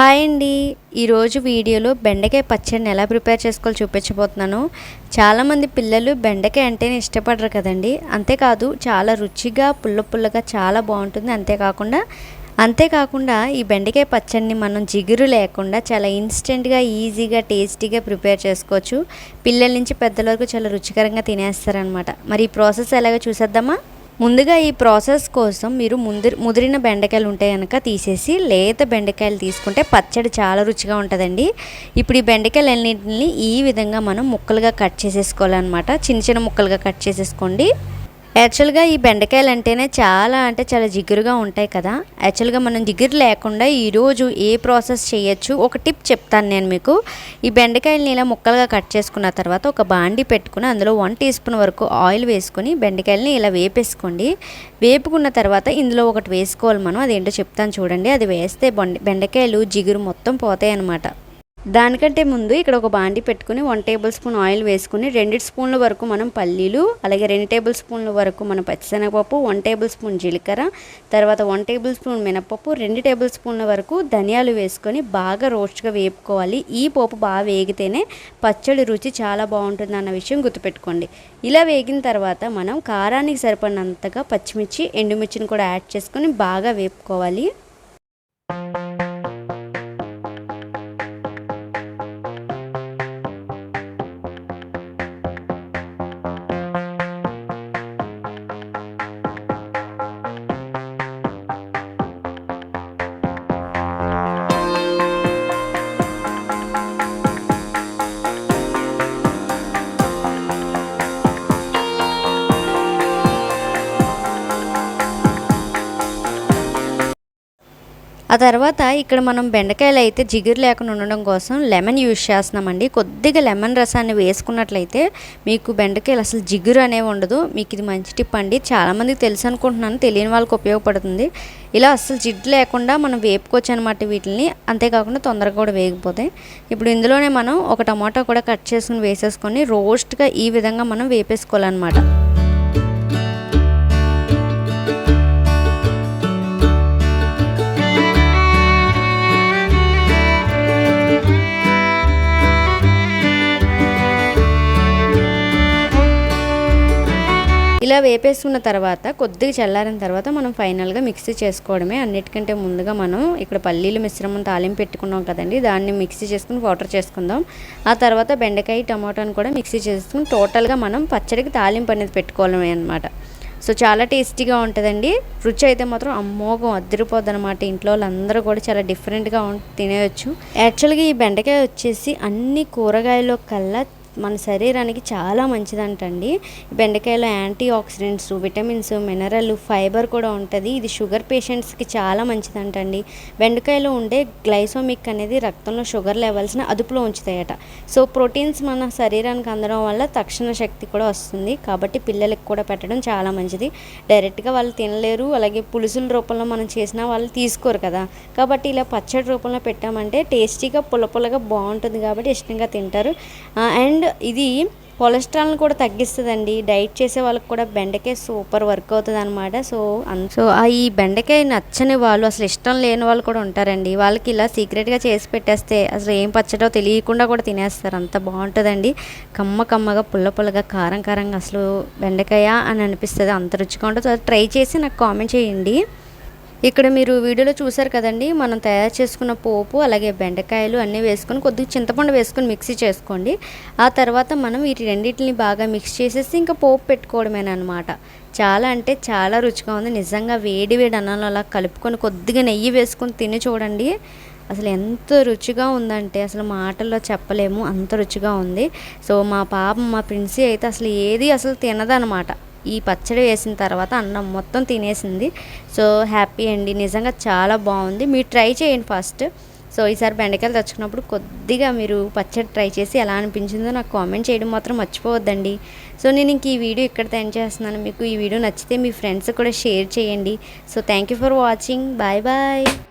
Hi అండి. ఈరోజు వీడియోలో బెండకాయ పచ్చడిని ఎలా ప్రిపేర్ చేసుకోవాలో చూపించబోతున్నాను. చాలామంది పిల్లలు బెండకాయ అంటేనే ఇష్టపడరు కదండి. అంతేకాదు చాలా రుచిగా పుల్ల పుల్లగా చాలా బాగుంటుంది. అంతేకాకుండా అంతేకాకుండా ఈ బెండకాయ పచ్చడిని మనం జిగురు లేకుండా చాలా ఇన్స్టెంట్గా ఈజీగా టేస్టీగా ప్రిపేర్ చేసుకోవచ్చు. పిల్లల నుంచి పెద్దల వరకు చాలా రుచికరంగా తినేస్తారనమాట మరి ఈ ప్రాసెస్ ఎలాగో చూసేద్దామా? ముందుగా ఈ ప్రాసెస్ కోసం మీరు ముందు ముదిరిన బెండకాయలు ఉంటే కనుక తీసేసి లేత బెండకాయలు తీసుకుంటే పచ్చడి చాలా రుచిగా ఉంటుందండి. ఇప్పుడు ఈ బెండకాయలు అన్నింటిని ఈ విధంగా మనం ముక్కలుగా కట్ చేసేసుకోవాలన్నమాట. చిన్న చిన్న ముక్కలుగా కట్ చేసేసుకోండి. యాక్చువల్గా ఈ బెండకాయలు అంటేనే చాలా అంటే చాలా జిగురుగా ఉంటాయి కదా. యాక్చువల్గా మనం జిగురు లేకుండా ఈరోజు ఏ ప్రాసెస్ చేయొచ్చు? ఒక టిప్ చెప్తాను నేను మీకు. ఈ బెండకాయలని ఇలా ముక్కలుగా కట్ చేసుకున్న తర్వాత ఒక బాండి పెట్టుకుని అందులో వన్ టీ స్పూన్ వరకు ఆయిల్ వేసుకొని బెండకాయలని ఇలా వేపేసుకోండి. వేపుకున్న తర్వాత ఇందులో ఒకటి వేసుకోవాలి మనం. అదేంటో చెప్తాను చూడండి. అది వేస్తే బెండకాయలు జిగురు మొత్తం పోతాయి అన్నమాట దానికంటే ముందు ఇక్కడ ఒక బాండి పెట్టుకుని వన్ టేబుల్ స్పూన్ ఆయిల్ వేసుకుని రెండు స్పూన్ల వరకు మనం పల్లీలు అలాగే రెండు టేబుల్ స్పూన్ల వరకు మనం పచ్చిశనగపప్పు వన్ టేబుల్ స్పూన్ జీలకర్ర తర్వాత వన్ టేబుల్ స్పూన్ మినపప్పు రెండు టేబుల్ స్పూన్ల వరకు ధనియాలు వేసుకొని బాగా రోస్ట్గా వేపుకోవాలి. ఈ పోపు బాగా వేగితేనే పచ్చడి రుచి చాలా బాగుంటుంది అన్న విషయం గుర్తుపెట్టుకోండి. ఇలా వేగిన తర్వాత మనం కారానికి సరిపడినంతగా పచ్చిమిర్చి ఎండుమిర్చిని కూడా యాడ్ చేసుకొని బాగా వేపుకోవాలి. ఆ తర్వాత ఇక్కడ మనం బెండకాయలు అయితే జిగురు లేకుండా ఉండడం కోసం లెమన్ యూజ్ చేస్తున్నామండి. కొద్దిగా లెమన్ రసాన్ని వేసుకున్నట్లయితే మీకు బెండకాయలు అసలు జిగురు అనేవి ఉండదు. మీకు ఇది మంచి టిప్ అండి. చాలామందికి తెలుసు అనుకుంటున్నాను. తెలియని వాళ్ళకి ఉపయోగపడుతుంది. ఇలా అసలు జిడ్డు లేకుండా మనం వేపుకోవచ్చు అనమాట వీటిని అంతేకాకుండా తొందరగా కూడా వేగిపోతాయి. ఇప్పుడు ఇందులోనే మనం ఒక టమాటా కూడా కట్ చేసుకుని వేసేసుకొని రోస్ట్గా ఈ విధంగా మనం వేపేసుకోవాలన్నమాట. ఇలా వేపేసుకున్న తర్వాత కొద్దిగా చల్లారిన తర్వాత మనం ఫైనల్గా మిక్సీ చేసుకోవడమే. అన్నిటికంటే ముందుగా మనం ఇక్కడ పల్లీలు మిశ్రమం తాలింపు పెట్టుకున్నాం కదండి. దాన్ని మిక్సీ చేసుకుని వాటర్ చేసుకుందాం. ఆ తర్వాత బెండకాయ టమాటాను కూడా మిక్సీ చేసుకుని టోటల్గా మనం పచ్చడికి తాలింపు అనేది పెట్టుకోవడమే అనమాట సో చాలా టేస్టీగా ఉంటుందండి. రుచి అయితే మాత్రం అమ్మోగం అద్దరిపోద్ది అనమాట ఇంట్లో వాళ్ళందరూ కూడా చాలా డిఫరెంట్గా తినేయచ్చు. యాక్చువల్గా ఈ బెండకాయ వచ్చేసి అన్ని కూరగాయల కల్లా మన శరీరానికి చాలా మంచిదంటండి. బెండకాయలో antioxidants vitamins mineral fibre కూడా ఉంటుంది. ఇది షుగర్ పేషెంట్స్కి చాలా మంచిదంటండి. బెండకాయలో ఉండే గ్లైసోమిక్ అనేది రక్తంలో షుగర్ లెవెల్స్ని అదుపులో ఉంచుతాయట. సో ప్రోటీన్స్ మన శరీరానికి అందడం వల్ల తక్షణ శక్తి కూడా వస్తుంది. కాబట్టి పిల్లలకి కూడా పెట్టడం చాలా మంచిది. డైరెక్ట్గా వాళ్ళు తినలేరు. అలాగే పులుసుల రూపంలో మనం చేసినా వాళ్ళు తీసుకోరు కదా. కాబట్టి ఇలా పచ్చడి రూపంలో పెట్టామంటే టేస్టీగా పుల్ల పుల్లగా బాగుంటుంది కాబట్టి ఇష్టంగా తింటారు. అండ్ ఇది కొలెస్ట్రాల్ని కూడా తగ్గిస్తుందండి. డైట్ చేసే వాళ్ళకి కూడా బెండకాయ సూపర్ వర్క్ అవుతుంది అనమాట సో సో ఈ బెండకాయ నచ్చని వాళ్ళు అసలు ఇష్టం లేని వాళ్ళు కూడా ఉంటారండి. వాళ్ళకి ఇలా సీక్రెట్గా చేసి పెట్టేస్తే అసలు ఏం పచ్చడో తెలియకుండా కూడా తినేస్తారు. అంత బాగుంటుందండి. కమ్మ కమ్మగా పుల్ల పుల్లగా కారం కారంగా అసలు బెండకాయ అని అనిపిస్తుంది. అంత రుచిగా ఉంటుంది. ట్రై చేసి నాకు కామెంట్ చేయండి. ఇక్కడ మీరు వీడియోలో చూసారు కదండి మనం తయారు చేసుకున్న పోపు అలాగే బెండకాయలు అన్నీ వేసుకొని కొద్దిగా చింతపండు వేసుకొని మిక్సీ చేసుకోండి. ఆ తర్వాత మనం వీటి రెండింటిని బాగా మిక్స్ చేసేసి ఇంకా పోపు పెట్టుకోవడమేనమాట చాలా అంటే చాలా రుచిగా ఉంది. నిజంగా వేడి వేడి అన్నంలో అలా కలుపుకొని కొద్దిగా నెయ్యి వేసుకొని తిని చూడండి. అసలు ఎంత రుచిగా ఉందంటే అసలు మాటల్లో చెప్పలేము. అంత రుచిగా ఉంది. సో మా పాప మా ప్రిన్సీ అయితే అసలు ఏది అసలు తినదనమాట ఈ పచ్చడి వేసిన తర్వాత అన్నం మొత్తం తినేసింది. సో హ్యాపీ అండి. నిజంగా చాలా బాగుంది. మీరు ట్రై చేయండి ఫస్ట్. సో ఈసారి బెండకాయలు తెచ్చుకున్నప్పుడు కొద్దిగా మీరు పచ్చడి ట్రై చేసి ఎలా అనిపించిందో నాకు కామెంట్ చేయడం మాత్రం మర్చిపోవద్దండి. సో నేను ఇంక ఈ వీడియో ఇక్కడ తయారు చేస్తున్నాను. మీకు ఈ వీడియో నచ్చితే మీ ఫ్రెండ్స్ కూడా షేర్ చేయండి. So thank you for watching. Bye bye.